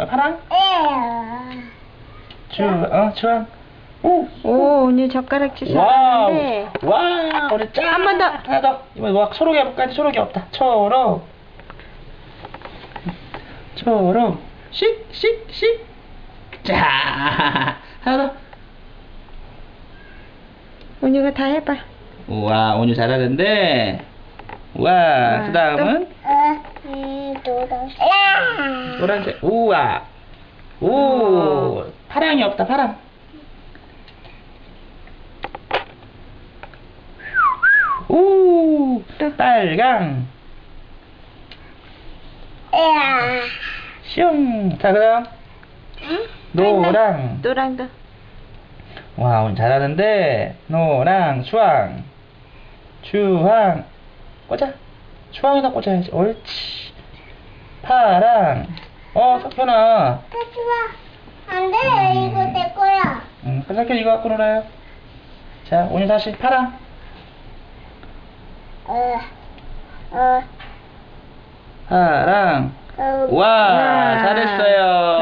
아, 파랑? 에. 주, 어, 주황. 오, 오, 오늘 젓가락질 와우. 잘하는데. 와, 우리 짠. 한번 더. 하나 더. 이번에 뭐 초록이 해볼까? 초록이 없다. 초록. 초록. 씩, 씩, 씩. 자, 하나 더. 온유가 다 해봐. 우와, 오늘 잘하는데. 우와, 우와, 그 다음은 어, 음, 노란색. 우와. 오, 파랑이 없다, 파랑. 오, 또. 빨강. 에야. 슝. 자, 그 다음. 노랑. 노랑도. 와, 오늘 잘하는데. 노랑, 주황. 주황. 꽂아. 주황에다 꽂아야지. 옳지. 파랑. 어, 석현아. 하지마. 안 돼. 음. 이거 내 거야. 음, 그 석현 이거 갖고 놀아요. 자, 오늘 다시 파랑. 어. 어. 파랑. 어. 와, 와, 잘했어요. 잘했-